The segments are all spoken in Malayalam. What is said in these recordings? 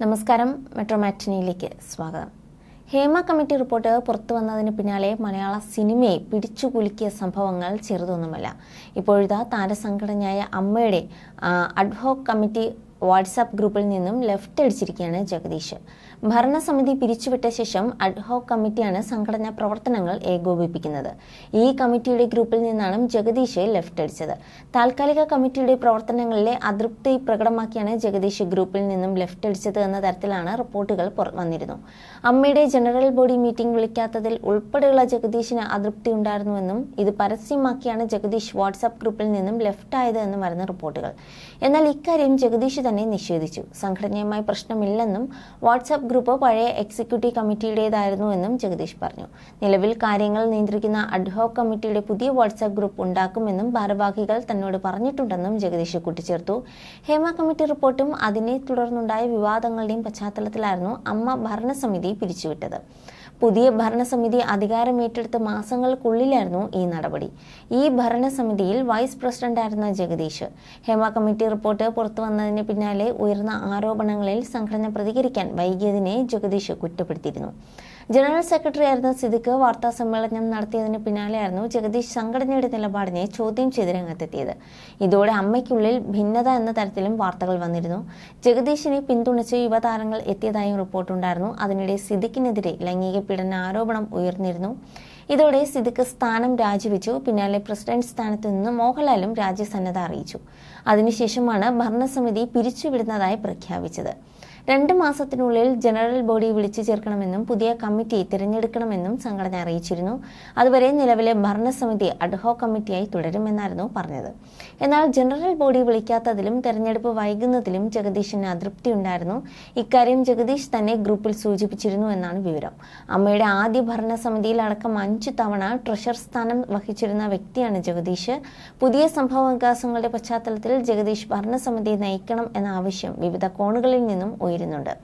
നമസ്കാരം മെട്രോ മാറ്റിനിയിലേക്ക് സ്വാഗതം. ഹേമ കമ്മിറ്റി റിപ്പോർട്ട് പുറത്തു വന്നതിന് പിന്നാലെ മലയാള സിനിമയെ പിടിച്ചുകുലുക്കിയ സംഭവങ്ങൾ ചെറുതൊന്നുമല്ല. ഇപ്പോഴിതാ താരസംഘടനയായ അമ്മയുടെ അഡ്ഹോക് കമ്മിറ്റി വാട്സാപ്പ് ഗ്രൂപ്പിൽ നിന്നും ലെഫ്റ്റ് അടിച്ചിരിക്കുകയാണ് ജഗദീഷ്. ഭരണസമിതി പിരിച്ചുവിട്ട ശേഷം അഡ്ഹോക് കമ്മിറ്റിയാണ് സംഘടനാ പ്രവർത്തനങ്ങൾ ഏകോപിപ്പിക്കുന്നത്. ഈ കമ്മിറ്റിയുടെ ഗ്രൂപ്പിൽ നിന്നാണ് ജഗദീഷ് ലെഫ്റ്റ് അടിച്ചത്. താൽക്കാലിക കമ്മിറ്റിയുടെ പ്രവർത്തനങ്ങളിലെ അതൃപ്തി പ്രകടമാക്കിയാണ് ജഗദീഷ് ഗ്രൂപ്പിൽ നിന്നും ലെഫ്റ്റ് അടിച്ചത് എന്ന തരത്തിലാണ് റിപ്പോർട്ടുകൾ വന്നിരുന്നു. അമ്മയുടെ ജനറൽ ബോഡി മീറ്റിംഗ് വിളിക്കാത്തതിൽ ഉൾപ്പെടെയുള്ള ജഗദീഷിന് അതൃപ്തി ഉണ്ടായിരുന്നുവെന്നും ഇത് പരസ്യമാക്കിയാണ് ജഗദീഷ് വാട്സാപ്പ് ഗ്രൂപ്പിൽ നിന്നും ലെഫ്റ്റ് ആയത് എന്നും വരുന്ന റിപ്പോർട്ടുകൾ. എന്നാൽ ഇക്കാര്യം ജഗദീഷ് തന്നെ നിഷേധിച്ചു. സംഘടനയുമായി പ്രശ്നമില്ലെന്നും വാട്സാപ്പ് ഗ്രൂപ്പ് പഴയ എക്സിക്യൂട്ടീവ് കമ്മിറ്റിയുടേതായിരുന്നുവെന്നും ജഗദീഷ് പറഞ്ഞു. നിലവിൽ കാര്യങ്ങൾ നിയന്ത്രിക്കുന്ന അഡ്ഹോക് കമ്മിറ്റിയുടെ പുതിയ വാട്സാപ്പ് ഗ്രൂപ്പ് ഉണ്ടാക്കുമെന്നും ഭാരവാഹികൾ തന്നോട് പറഞ്ഞിട്ടുണ്ടെന്നും ജഗദീഷ് കൂട്ടിച്ചേർത്തു. ഹേമ കമ്മിറ്റി റിപ്പോർട്ടും അതിനെ തുടർന്നുണ്ടായ വിവാദങ്ങളുടെയും പശ്ചാത്തലത്തിലായിരുന്നു അമ്മ ഭരണസമിതി പിരിച്ചുവിട്ടത്. പുതിയ ഭരണസമിതി അധികാരമേറ്റെടുത്ത മാസങ്ങൾക്കുള്ളിലായിരുന്നു ഈ നടപടി. ഈ ഭരണസമിതിയിൽ വൈസ് പ്രസിഡന്റായിരുന്ന ജഗദീഷ്. ഹേമ കമ്മിറ്റി റിപ്പോർട്ട് പുറത്തു വന്നതിന് പിന്നാലെ ഉയർന്ന ആരോപണങ്ങളിൽ സംഘടന പ്രതികരിക്കാൻ വൈകിയതിനെ ജഗദീഷ് കുറ്റപ്പെടുത്തിയിരുന്നു. ജനറൽ സെക്രട്ടറി ആയിരുന്ന സിദ്ദിഖ് വാർത്താ സമ്മേളനം നടത്തിയതിന് പിന്നാലെയായിരുന്നു ജഗദീഷ് സംഘടനയുടെ നിലപാടിനെ ചോദ്യം ചെയ്ത് രംഗത്തെത്തിയത്. ഇതോടെ അമ്മയ്ക്കുള്ളിൽ ഭിന്നത എന്ന തരത്തിലും വാർത്തകൾ വന്നിരുന്നു. ജഗദീഷിനെ പിന്തുണച്ച് യുവതാരങ്ങൾ എത്തിയതായും റിപ്പോർട്ടുണ്ടായിരുന്നു. അതിനിടെ സിദ്ദിഖിനെതിരെ ലൈംഗിക പീഡന ആരോപണം ഉയർന്നിരുന്നു. ഇതോടെ സിദ്ദിഖ് സ്ഥാനം രാജിവെച്ചു. പിന്നാലെ പ്രസിഡന്റ് സ്ഥാനത്ത് നിന്ന് മോഹൻലാലും രാജ്യസന്നദ്ധ അറിയിച്ചു. അതിനുശേഷമാണ് ഭരണസമിതി പിരിച്ചുവിടുന്നതായി പ്രഖ്യാപിച്ചത്. രണ്ട് മാസത്തിനുള്ളിൽ ജനറൽ ബോഡി വിളിച്ചു ചേർക്കണമെന്നും പുതിയ കമ്മിറ്റി തിരഞ്ഞെടുക്കണമെന്നും സംഘടന അറിയിച്ചിരുന്നു. അതുവരെ നിലവിലെ ഭരണസമിതി അഡ്ഹോ കമ്മിറ്റിയായി തുടരുമെന്നായിരുന്നു പറഞ്ഞത്. എന്നാൽ ജനറൽ ബോഡി വിളിക്കാത്തതിലും തെരഞ്ഞെടുപ്പ് വൈകുന്നതിലും ജഗദീഷിന് അതൃപ്തി ഉണ്ടായിരുന്നു ഇക്കാര്യം ജഗദീഷ് തന്നെ ഗ്രൂപ്പിൽ സൂചിപ്പിച്ചിരുന്നു എന്നാണ് വിവരം. അമ്മയുടെ ആദ്യ ഭരണസമിതിയിൽ അടക്കം അഞ്ചു തവണ ട്രഷർ സ്ഥാനം വഹിച്ചിരുന്ന വ്യക്തിയാണ് ജഗദീഷ് പുതിയ സംഭവ വികാസങ്ങളുടെ പശ്ചാത്തലത്തിൽ ജഗദീഷ് ഭരണസമിതിയെ നയിക്കണം എന്ന ആവശ്യം വിവിധ കോണുകളിൽ നിന്നും ഉയരുന്നുണ്ട്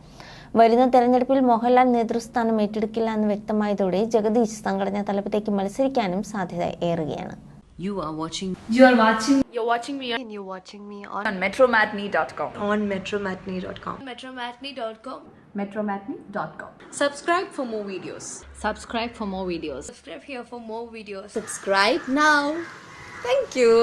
വരുന്ന തെരഞ്ഞെടുപ്പിൽ മോഹൻലാൽ നേതൃസ്ഥാനം ഏറ്റെടുക്കില്ല എന്ന് വ്യക്തമായതോടെ ജഗദീഷ് സംഘടനാ തലപ്പത്തേക്ക് മത്സരിക്കാനും സാധ്യത ഏറുകയാണ് You are watching You are watching You're watching me on and you're watching me on, on metromatney.com. on metromatney.com. metromatney.com. metromatney.com. Subscribe for more videos. Subscribe for more videos. Subscribe here for more videos. Subscribe now. Thank you.